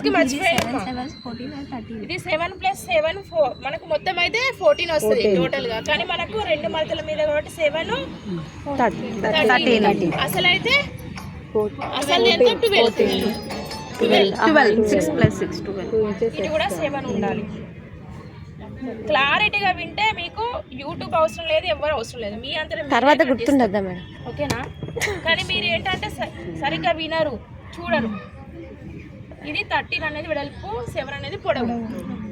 బ్లౌజ్కి మర్చిపోయాను seven plus seven four మనకు మొత్తం అయితే ఫోర్టీన్ వస్తుంది టోటల్గా. కానీ మనకు రెండు మడతల మీద కాబట్టి సెవెన్ థర్టీన్ అసలు అయితే అసలు ఎంత? Twelve twelve six plus six twelve ఇది కూడా సెవెన్ ఉండాలి. క్లారిటీగా వింటే మీకు యూట్యూబ్ అవసరం లేదు ఎవరు అవసరం లేదు. మీ అంతా తర్వాత గుర్తుండద్దా మేడం? ఓకేనా కానీ మీరు ఏంటంటే స- సరిగ్గా వినరు చూడరు. ఇది థర్టీన్ అనేది వెడల్పు సెవెన్ అనేది పొడవు.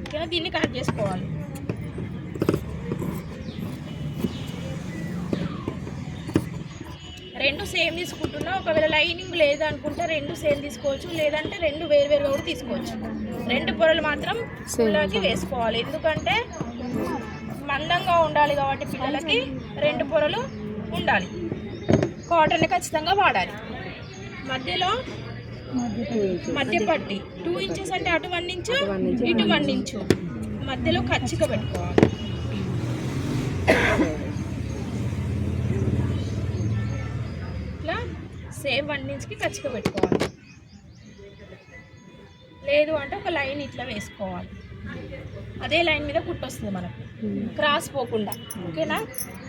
ఓకేనా? దీన్ని కరెక్ట్ చేసుకోవాలి. రెండు సేమ్ తీసుకుంటున్నా. ఒకవేళ లైనింగ్ లేదు అనుకుంటే రెండు సేమ్ తీసుకోవచ్చు. లేదంటే రెండు వేరు వేరుగా కూడా తీసుకోవచ్చు. రెండు పొరలు మాత్రం పిల్లలకి వేసుకోవాలి. ఎందుకంటే మందంగా ఉండాలి కాబట్టి పిల్లలకి రెండు పొరలు ఉండాలి. కాటన్ ఖచ్చితంగా వాడాలి. మధ్యలో మధ్య పట్టి. టూ ఇంచెస్ అంటే అటు వన్ ఇంచు ఇటు వన్ ఇంచు మధ్యలో ఖచ్చిక పెట్టుకోవాలి. ఇట్లా సేమ్ వన్ ఇంచ్కి ఖచ్చిక పెట్టుకోవాలి. లేదు అంటే ఒక లైన్ ఇట్లా వేసుకోవాలి. అదే లైన్ మీద కుట్టొస్తుంది మనకు. క్రాస్ పోకుండా. ఓకేనా?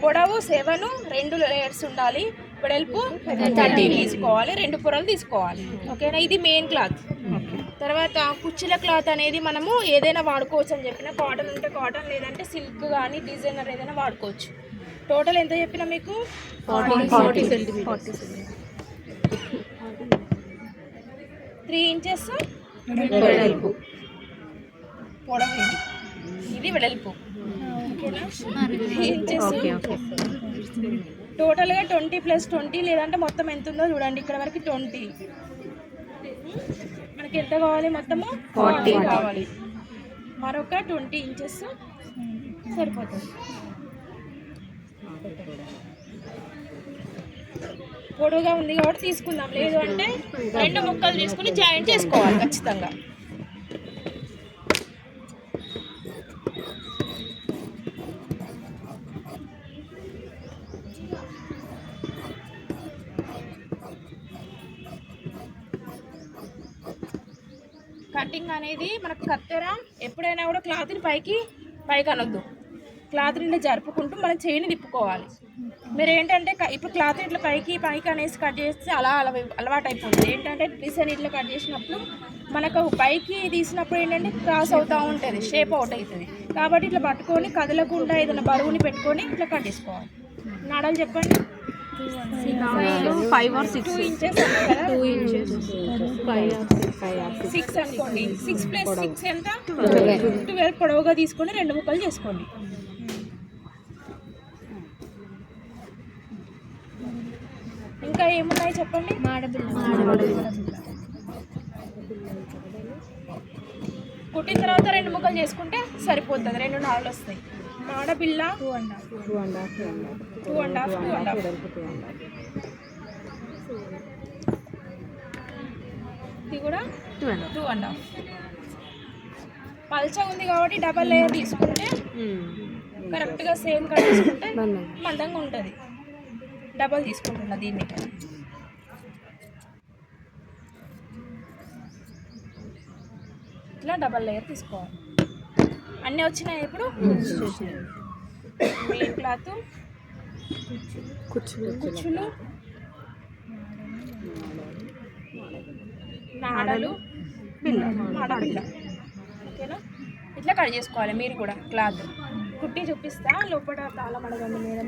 పొడవు సెవెన్ రెండు లేయర్స్ ఉండాలి. వెడల్పు థర్టీ తీసుకోవాలి రెండు పొరలు తీసుకోవాలి. ఓకేనా? ఇది మెయిన్ క్లాత్ తర్వాత కుచ్చుల క్లాత్ అనేది మనము ఏదైనా వాడుకోవచ్చు అని చెప్పిన కాటన్ ఉంటే కాటన్ లేదంటే సిల్క్ కానీ డిజైనర్ ఏదైనా వాడుకోవచ్చు. టోటల్ ఎంత చెప్పినా మీకు? త్రీ ఇంచెస్ వెడల్పు. పొడవు ఇది ఇది వెడల్పు. ఓకేనా? ఇంచెస్ టోటల్గా ట్వంటీ ప్లస్ ట్వంటీ లేదంటే మొత్తం ఎంత ఉందో చూడండి. ఇక్కడ వరకు ట్వంటీ మనకి ఎంత కావాలి మొత్తము? ఫార్టీ కావాలి. మరొక ట్వంటీ ఇంచెస్ సరిపోతుంది. పొడవుగా ఉంది కాబట్టి తీసుకుందాం. లేదు అంటే రెండు ముక్కలు తీసుకుని జాయింట్ చేసుకోవాలి ఖచ్చితంగా. కటింగ్ అనేది మనకు కత్తెర ఎప్పుడైనా కూడా క్లాత్ని పైకి పైకి అనొద్దు. క్లాత్ ఇట్లా జరుపుకుంటూ మనం చేయిని తిప్పుకోవాలి మీరు ఏంటంటే ఇప్పుడు క్లాత్ ఇట్లా పైకి పైకి అనేసి కట్ చేస్తే అలా అలా అలవాటు అయిపోతుంది ఏంటంటే డిజైన్ ఇట్లా కట్ చేసినప్పుడు మనకు పైకి తీసినప్పుడు ఏంటంటే క్రాస్ అవుతూ ఉంటుంది షేప్ అవుట్ అవుతుంది కాబట్టి ఇట్లా పట్టుకొని కదలకుండా ఏదైనా బరువుని పెట్టుకొని ఇట్లా కట్ చేసుకోవాలి. నాడలు చెప్పండి? Five or two inches. Two inches six అనుకోండి. సిక్స్ ప్లస్ సిక్స్ ఎంత? ట్వెల్వ్ పొడవుగా తీసుకొని రెండు ముక్కలు చేసుకోండి. ఇంకా ఏమున్నాయి చెప్పండి? కుట్టిన తర్వాత రెండు ముక్కలు చేసుకుంటే సరిపోతుంది. రెండు నాలుగు వస్తాయి. మాడపిల్ల two and half two and half two and half ఇది కూడా టూ అండ్ హాఫ్ పల్చ ఉంది కాబట్టి డబల్ లేయర్ తీసుకుంటే కరెక్ట్గా సేమ్ కట్ తీసుకుంటే మందంగా ఉంటుంది. డబల్ తీసుకుంటున్నా దీన్ని ఇట్లా డబల్ లేయర్ తీసుకోవాలి. అన్నీ వచ్చినాయి ఇప్పుడు? మెయిన్ క్లాత్ కుచ్చులు. నాడలు పిల్ల మాడపిల్ల ఓకేనా? ఇట్లా కట్ చేసుకోవాలి మీరు కూడా క్లాత్. కుట్టి చూపిస్తా లోపల తాళం అడగండి మేడం.